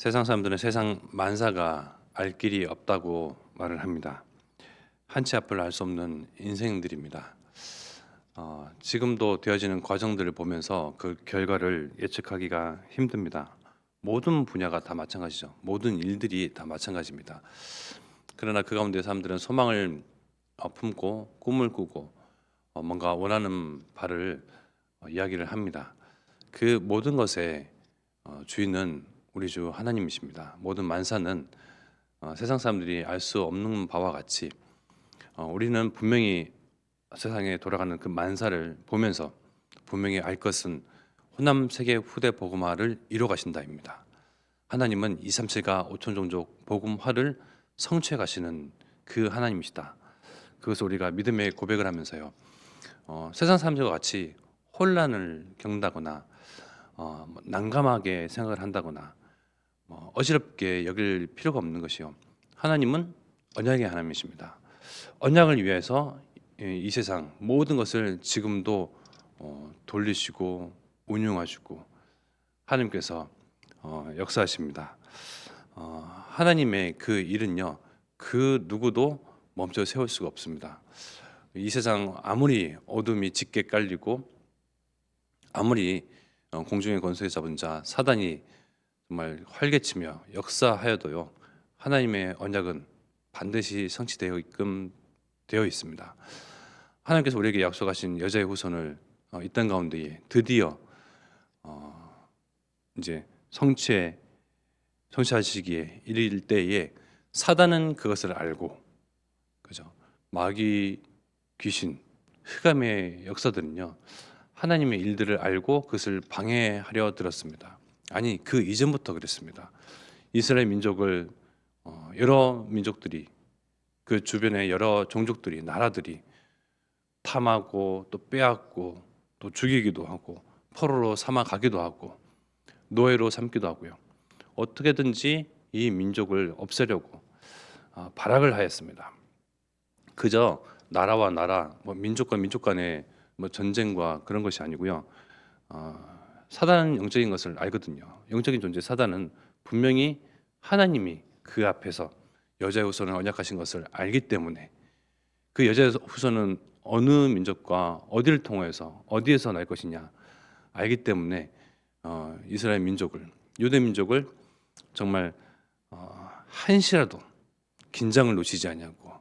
세상 사람들은 세상 만사가 알 길이 없다고 말을 합니다. 한치 앞을 알 수 없는 인생들입니다. 어, 지금도 되어지는 과정들을 보면서 그 결과를 예측하기가 힘듭니다. 모든 분야가 다 마찬가지죠. 모든 일들이 다 마찬가지입니다. 그러나 그 가운데 사람들은 소망을 어, 품고 꿈을 꾸고 어, 뭔가 원하는 바를 어, 이야기를 합니다. 그 모든 것의 어, 주인은 우리 주 하나님이십니다. 모든 만사는 어, 세상 사람들이 알 수 없는 바와 같이 어, 우리는 분명히 세상에 돌아가는 그 만사를 보면서 분명히 알 것은 호남 세계 후대 복음화를 이뤄 가신다입니다. 하나님은 2, 3, 7가 5천 종족 복음화를 성취해 가시는 그 하나님이시다. 그것을 우리가 믿음의 고백을 하면서요. 어, 세상 사람들과 같이 혼란을 겪는다거나 어, 뭐 난감하게 생각을 한다거나 뭐 어지럽게 여길 필요가 없는 것이요. 하나님은 언약의 하나님이십니다. 언약을 위해서 이- 이 세상 모든 것을 지금도 어, 돌리시고 운용하시고 하나님께서 어, 역사하십니다. 어, 하나님의 그 일은요 그 누구도 멈춰 세울 수가 없습니다. 이 세상 아무리 어둠이 짙게 깔리고 아무리 어, 공중의 권세에 잡은 자 사단이 정말 활개치며 역사하여도요 하나님의 언약은 반드시 성취되어 있끔 되어 있습니다. 하나님께서 우리에게 약속하신 여자의 후손을 어, 이땅 가운데에 드디어 어, 이제 성취에 성취하시기에 이를 때에 사단은 그것을 알고 그죠 마귀 귀신 흑암의 역사들은요 하나님의 일들을 알고 그것을 방해하려 들었습니다. 아니 그 이전부터 그랬습니다. 이스라엘 민족을 어, 여러 민족들이 그 주변의 여러 종족들이 나라들이 탐하고 또 빼앗고 또 죽이기도 하고 포로로 삼아 가기도 하고 노예로 삼기도 하고요. 어떻게든지 이 민족을 없애려고 아, 발악을 하였습니다. 그저 나라와 나라, 뭐 민족과 민족 간의 뭐 전쟁과 그런 것이 아니고요. 어, 사단은 영적인 것을 알거든요. 영적인 존재 사단은 분명히 하나님이 그 앞에서 여자의 후손을 언약하신 것을 알기 때문에 그 여자의 후손은 어느 민족과 어디를 통해서 어디에서 날 것이냐 알기 때문에 어, 이스라엘 민족을 유대 민족을 정말 어, 한시라도 긴장을 놓치지 않냐고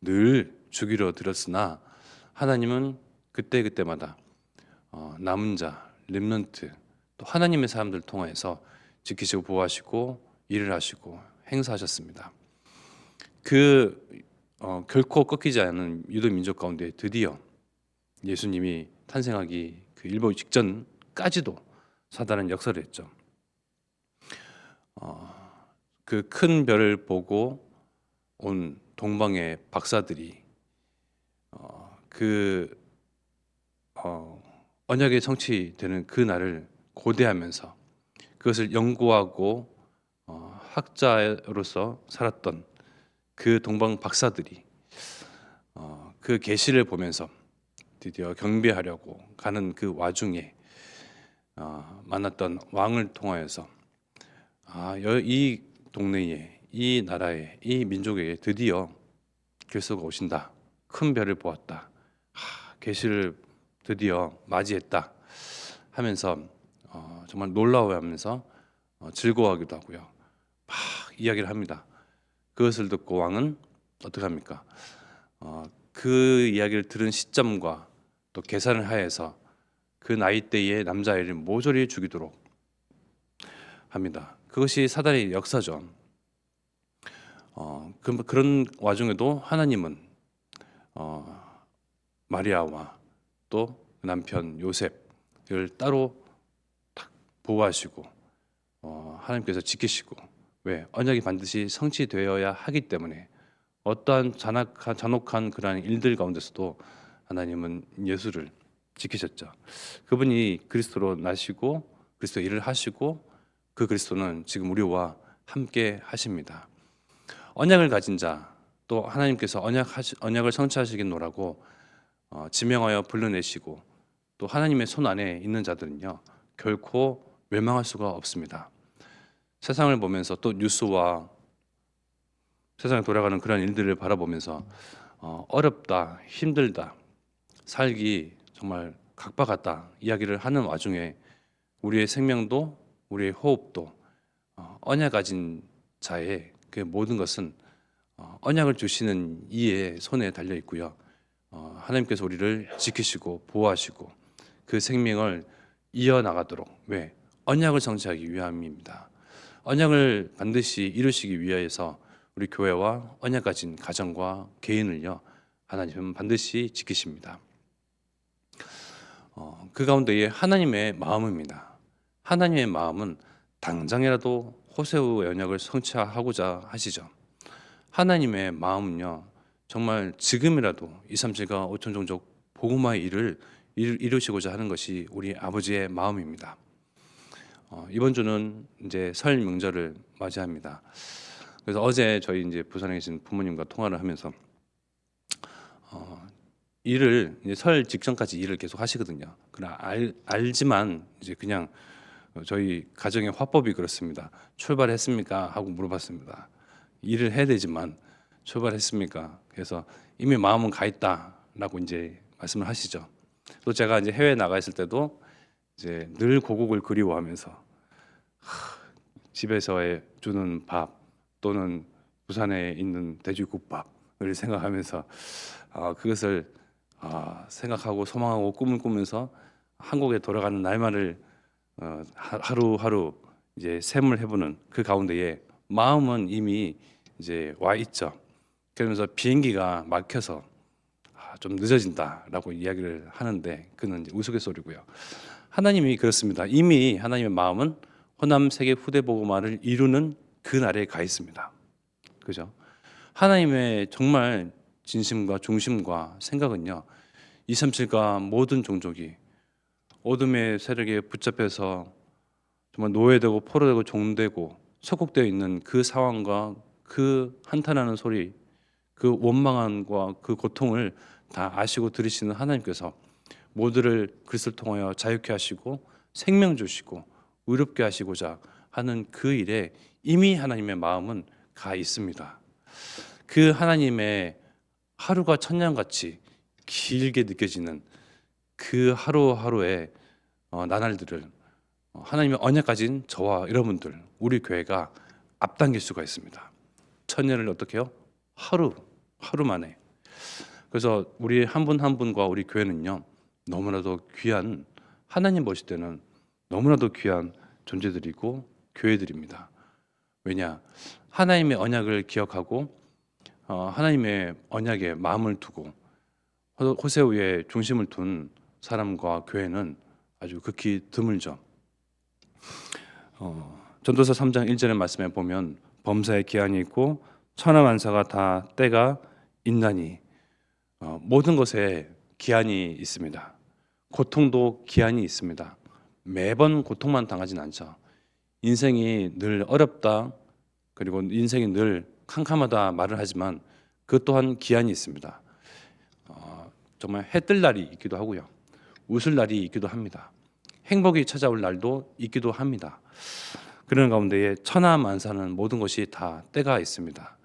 늘 죽이려 들었으나 하나님은 그때 그때마다 어, 남은 자 렘넌트 또 하나님의 사람들 통해서 지키시고 보호하시고 일을 하시고 행사하셨습니다. 그 어, 결코 꺾이지 않은 유대 민족 가운데 드디어 예수님이 탄생하기 그 일보 직전까지도 사단은 역사를 했죠. 어, 그 큰 별을 보고 온 동방의 박사들이 어, 그 어, 언약의 성취되는 그 날을 고대하면서 그것을 연구하고 어, 학자로서 살았던 그 동방 박사들이 어, 그 계시를 보면서 드디어 경배하려고 가는 그 와중에 어, 만났던 왕을 통하여서 아, 여- 이 동네에 이 나라에 이 민족에게 드디어 그리스도가 오신다. 큰 별을 보았다. 하, 계시를 드디어 맞이했다 하면서 어, 정말 놀라워하면서 어, 즐거워하기도 하고요. 막 이야기를 합니다. 그것을 듣고 왕은 어떻게 합니까? 어, 그 이야기를 들은 시점과 또 계산을 하여서 그 나이대의 남자아이를 모조리 죽이도록 합니다. 그것이 사단의 역사죠. 어, 그, 그런 와중에도 하나님은 어, 마리아와 또그 남편 요셉을 따로 탁 보호하시고 어, 하나님께서 지키시고 왜 언약이 반드시 성취되어야 하기 때문에 어떠한 잔악한 잔혹한 그러한 일들 가운데서도 하나님은 예수를 지키셨죠. 그분이 그리스도로 나시고 그리스도 일을 하시고 그 그리스도는 지금 우리와 함께 하십니다. 언약을 가진 자 또 하나님께서 언약 언약을 성취하시겠노라고 어, 지명하여 불러내시고 또 하나님의 손 안에 있는 자들은요 결코 멸망할 수가 없습니다. 세상을 보면서 또 뉴스와 세상에 돌아가는 그런 일들을 바라보면서 어, 어렵다, 힘들다, 살기 정말 각박하다 이야기를 하는 와중에 우리의 생명도 우리의 호흡도 어, 언약 가진 자의 그 모든 것은 어, 언약을 주시는 이의 손에 달려 있고요. 어, 하나님께서 우리를 지키시고 보호하시고 그 생명을 이어 나가도록 왜 언약을 성취하기 위함입니다. 언약을 반드시 이루시기 위하여서 우리 교회와 언약 가진 가정과 개인을요 하나님은 반드시 지키십니다. 어, 그 가운데에 하나님의 마음입니다. 하나님의 마음은 당장이라도 호세우의 언약을 성취하고자 하시죠. 하나님의 마음은요 정말 지금이라도 2, 3제가 5천 종족 복음화의 일을 이루- 이루시고자 하는 것이 우리 아버지의 마음입니다. 어, 이번 주는 이제 설 명절을 맞이합니다. 그래서 어제 저희 이제 부산에 계신 부모님과 통화를 하면서 어, 일을 이제 설 직전까지 일을 계속 하시거든요. 그러나 알, 알지만 이제 그냥 어, 저희 가정의 화법이 그렇습니다. 출발했습니까? 하고 물어봤습니다. 일을 해야 되지만 출발했습니까? 그래서 이미 마음은 가 있다라고 이제 말씀을 하시죠. 또 제가 이제 해외 나가 있을 때도 이제 늘 고국을 그리워하면서 하, 집에서의 주는 밥 또는 부산에 있는 돼지국밥을 생각하면서 아, 그것을 아, 생각하고 소망하고 꿈을 꾸면서 한국에 돌아가는 날만을 어, 하- 하루하루 이제 셈을 해보는 그 가운데에 마음은 이미 이제 와 있죠. 그러면서 비행기가 막혀서 아, 좀 늦어진다라고 이야기를 하는데 그는 우스갯소리고요. 하나님이 그렇습니다. 이미 하나님의 마음은 호남 세계 후대 보고마를 이루는 그 날에 가 있습니다. 그죠? 하나님의 정말 진심과 중심과 생각은요. 237과 모든 종족이 어둠의 세력에 붙잡혀서 정말 노예되고 포로되고 종되고 속국되어 있는 그 상황과 그 한탄하는 소리, 그 원망함과 그 고통을 다 아시고 들으시는 하나님께서 모두를 그리스도를 통하여 자유케 하시고 생명 주시고 의롭게 하시고자 하는 그 일에 이미 하나님의 마음은 가 있습니다. 그 하나님의 하루가 천년같이 길게 느껴지는 그 하루하루의 어, 나날들을 어, 하나님의 언약 가진 저와 여러분들 우리 교회가 앞당길 수가 있습니다. 천년을 어떻게 해요? 하루 하루 만에. 그래서 우리 한분한 분과 우리 교회는요 너무나도 귀한 하나님 보실 때는 너무나도 귀한 존재들이고 교회들입니다. 왜냐 하나님의 언약을 기억하고 어, 하나님의 언약에 마음을 두고 호- 호세우의 중심을 둔 사람과 교회는 아주 극히 드물죠. 어, 전도서 3장 1절의 말씀에 보면 범사의 기한이 있고 천하 만사가 다 때가 있나니 어, 모든 것에 기한이 있습니다. 고통도 기한이 있습니다. 매번 고통만 당하진 않죠. 인생이 늘 어렵다 그리고 인생이 늘 캄캄하다 말을 하지만 그 또한 기한이 있습니다. 어, 정말 해 뜰 날이 있기도 하고요. 웃을 날이 있기도 합니다. 행복이 찾아올 날도 있기도 합니다. 그런 가운데에 천하만사는 모든 것이 다 때가 있습니다.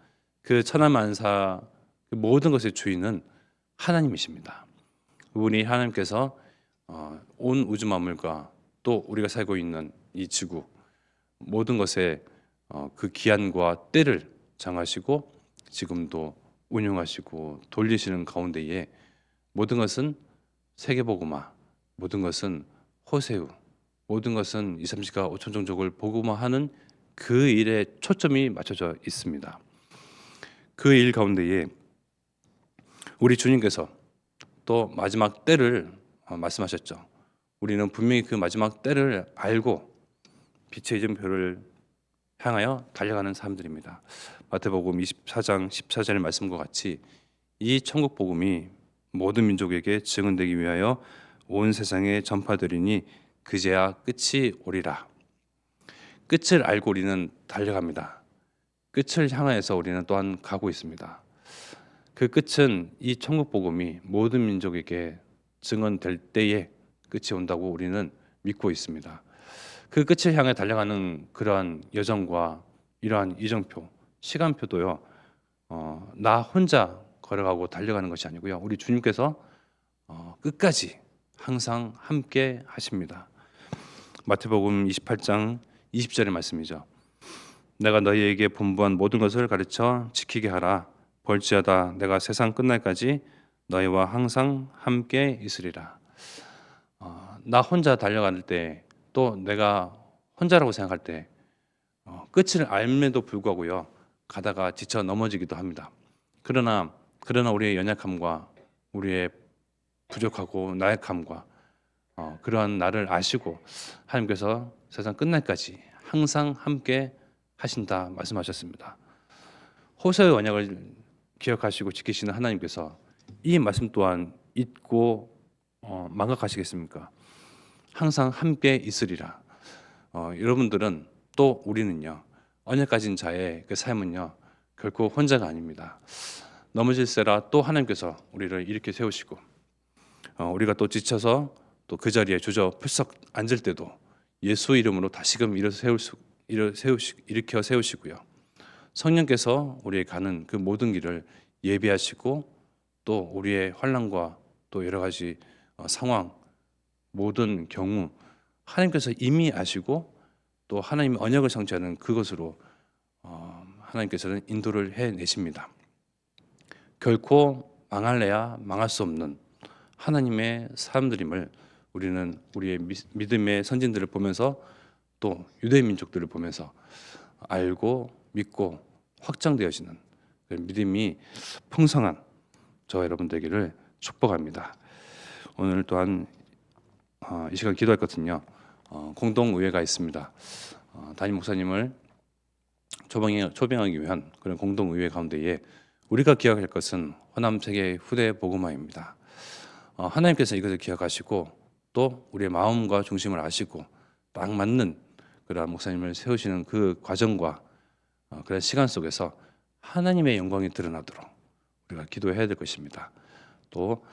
그 천하만사 그 모든 것의 주인은 하나님이십니다. 그분이 하나님께서 어, 온 우주 만물과 또 우리가 살고 있는 이 지구 모든 것에 어, 그 기한과 때를 정하시고 지금도 운영하시고 돌리시는 가운데에 모든 것은 세계복음화, 모든 것은 호세우, 모든 것은 2, 30가 5천 종족을 복음화하는 그 일에 초점이 맞춰져 있습니다. 그 일 가운데에 우리 주님께서 또 마지막 때를 어, 말씀하셨죠. 우리는 분명히 그 마지막 때를 알고 빛의 이름표를 향하여 달려가는 사람들입니다. 마태복음 24장 14절의 말씀과 같이 이 천국 복음이 모든 민족에게 증언되기 위하여 온 세상에 전파되리니 그제야 끝이 오리라. 끝을 알고 우리는 달려갑니다. 끝을 향하여서 우리는 또한 가고 있습니다. 그 끝은 이 천국 복음이 모든 민족에게 증언될 때에 끝이 온다고 우리는 믿고 있습니다. 그 끝을 향해 달려가는 그러한 여정과 이러한 이정표, 시간표도요. 어, 나 혼자 걸어가고 달려가는 것이 아니고요. 우리 주님께서 어, 끝까지 항상 함께 하십니다. 마태복음 28장 20절의 말씀이죠. 내가 너희에게 분부한 모든 것을 가르쳐 지키게 하라. 벌지어다 내가 세상 끝날까지 너희와 항상 함께 있으리라. 어, 나 혼자 달려갈 때 또 내가 혼자라고 생각할 때 어, 끝을 알면도 불구하고요 가다가 지쳐 넘어지기도 합니다. 그러나 그러나 우리의 연약함과 우리의 부족하고 나약함과 어, 그러한 나를 아시고 하나님께서 세상 끝날까지 항상 함께 하신다 말씀하셨습니다. 호세의 언약을 기억하시고 지키시는 하나님께서 이 말씀 또한 잊고 어, 망각하시겠습니까? 항상 함께 있으리라. 어, 여러분들은 또 우리는요 언약 가진 자의 그 삶은요 결코 혼자가 아닙니다. 넘어질세라 또 하나님께서 우리를 이렇게 세우시고 어, 우리가 또 지쳐서 또 그 자리에 주저 풀썩 앉을 때도 예수 이름으로 다시금 일어 세울 수 일으켜 세우시고요. 성령께서 우리의 가는 그 모든 길을 예비하시고 또 우리의 환란과 또 여러 가지 어, 상황 모든 경우 하나님께서 이미 아시고 또 하나님의 언약을 성취하는 그것으로 어, 하나님께서는 인도를 해내십니다. 결코 망할래야 망할 수 없는 하나님의 사람들임을 우리는 우리의 미- 믿음의 선진들을 보면서 또 유대 민족들을 보면서 알고 믿고 확장되어지는 그 믿음이 풍성한 저 여러분 되기를 축복합니다. 오늘 또한 어, 이 시간 기도할 것은요 어, 공동 의회가 있습니다. 어, 담임 목사님을 초빙하, 초빙하기 위한 그런 공동 의회 가운데에 우리가 기억할 것은 호남 세계 후대 복음화입니다. 어, 하나님께서 이것을 기억하시고 또 우리의 마음과 중심을 아시고 딱 맞는 그러한 목사님을 세우시는 그 과정과 어, 그런 시간 속에서 하나님의 영광이 드러나도록 우리가 기도해야 될 것입니다. 또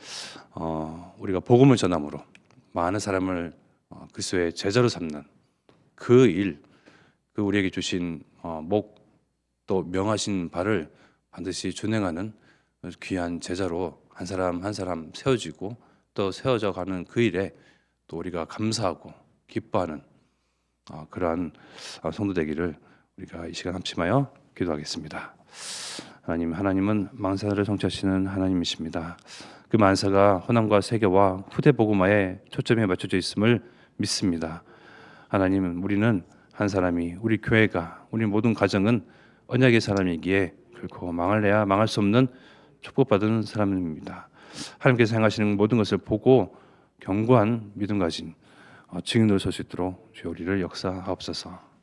어, 우리가 복음을 전함으로 많은 사람을 어, 그리스도의 제자로 삼는 그 일, 그 우리에게 주신 어, 목또 명하신 바를 반드시 준행하는 귀한 제자로 한 사람 한 사람 세워지고 또 세워져 가는 그 일에 또 우리가 감사하고 기뻐하는 어, 그러한 어, 성도 되기를 우리가 이 시간 합심하여 기도하겠습니다. 하나님, 하나님은 망사를 성취하시는 하나님이십니다. 그 만사가 호남과 세계와 후대 복음화에 초점이 맞춰져 있음을 믿습니다. 하나님, 우리는 한 사람이 우리 교회가 우리 모든 가정은 언약의 사람이기에 결코 망할래야 망할 수 없는 축복받은 사람입니다. 하나님께서 행하시는 모든 것을 보고 견고한 믿음 가진 어, 증인으로 설 수 있도록 주여 우리를 역사하옵소서.